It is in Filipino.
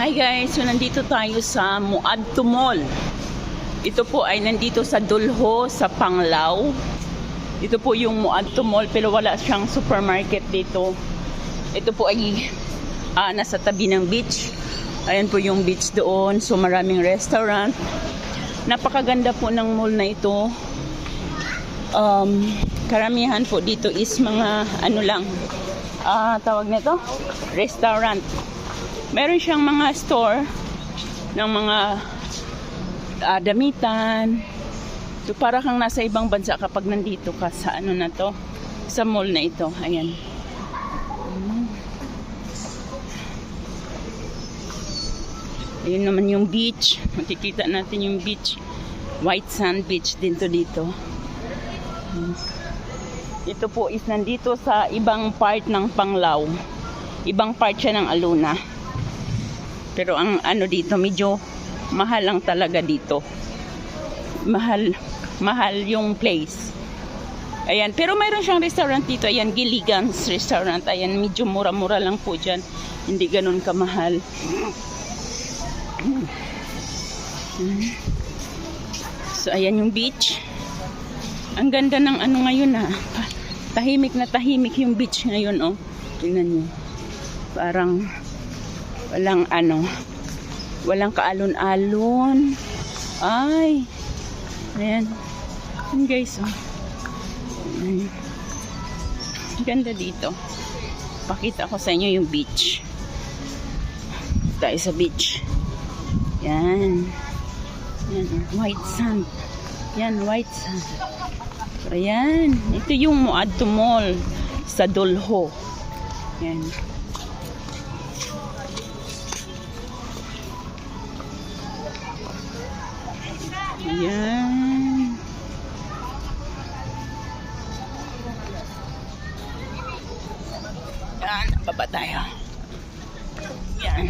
Hi guys, so nandito tayo sa Muadto Mall. Ito po ay nandito sa Dulho, sa Panglao. Ito po yung Muadto Mall pero wala siyang supermarket dito. Ito po ay ah, nasa tabi ng beach. Ayan po yung beach doon. So maraming restaurant. Napakaganda po ng mall na ito. Um, karamihan po dito is mga ano lang. Ah, tawag nito? Restaurant. Meron siyang mga store ng mga ah, damitan. So para kang nasa ibang bansa kapag nandito ka sa ano na to, sa mall na ito. Ayan. Ayun naman yung beach. Makikita natin yung beach. White Sand Beach din to dito. Ito po is nandito sa ibang part ng Panglao. Ibang part siya ng Aluna. Pero ang ano dito, medyo mahal lang talaga dito. Mahal, mahal yung place. Ayan, pero mayroon siyang restaurant dito. Ayan, Gilligan's Restaurant. Ayan, medyo mura-mura lang po dyan. Hindi ganun kamahal. So, ayan yung beach. Ang ganda ng ano ngayon ha. Tahimik na tahimik yung beach ngayon oh. Tingnan nyo. Parang walang ano. Walang kaalon-alon. Ay. Ayan. Ayan guys oh. Ayan. Ganda dito. Pakita ko sa inyo yung beach. Tayo sa beach. Yan. Yan, oh, white sand. Yan, white sand. Ayan. Ito yung Muadto Mall sa Dolho. Yan. Ayan. Yan, baba tayo. Yan.